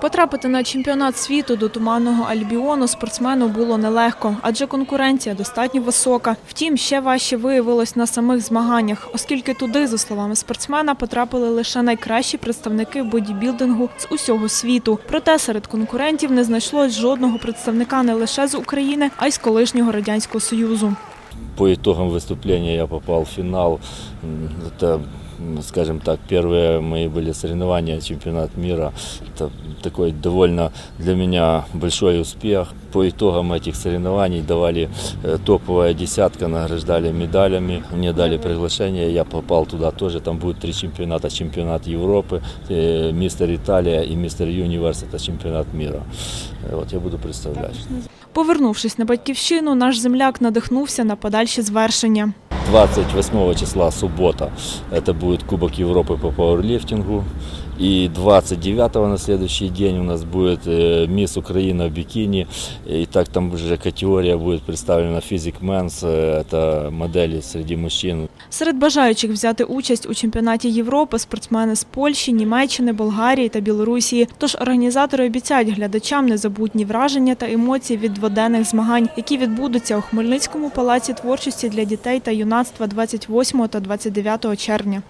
Потрапити на чемпіонат світу до туманного Альбіону спортсмену було нелегко, адже конкуренція достатньо висока. Втім, ще важче виявилось на самих змаганнях, оскільки туди, за словами спортсмена, потрапили лише найкращі представники бодібілдингу з усього світу. Проте серед конкурентів не знайшлось жодного представника не лише з України, а й з колишнього радянського союзу. По итогам выступления я попал в финал. М, Это, скажем так, первые мои были соревнования, чемпионат мира. Это такой довольно для меня большой успех. По итогам этих соревнований давали э, топовая десятка, награждали медалями. Мне дали приглашение, я попал туда тоже. Там будет три чемпионата. Чемпионат Европы, э, мистер Италия и мистер Юниверс. Это чемпионат мира. Э, Вот я буду представлять. Повернувшись на батьківщину, наш земляк надихнувся на подальші звершення. 28 числа, суббота, это будет Кубок Европы по пауэрлифтингу. И 29 на следующий день у нас будет э, Мисс Украина в бикини. И так там уже категория будет представлена Physic Men's, э, это модели среди мужчин. Серед бажаючих взяти участь у чемпіонаті Європи спортсмени з Польщі, Німеччини, Болгарії та Білорусі. Тож організатори обіцяють глядачам незабутні враження та емоції від дводенних змагань, які відбудуться у Хмельницькому палаці творчості для дітей та юнацтва 28 та 29 червня.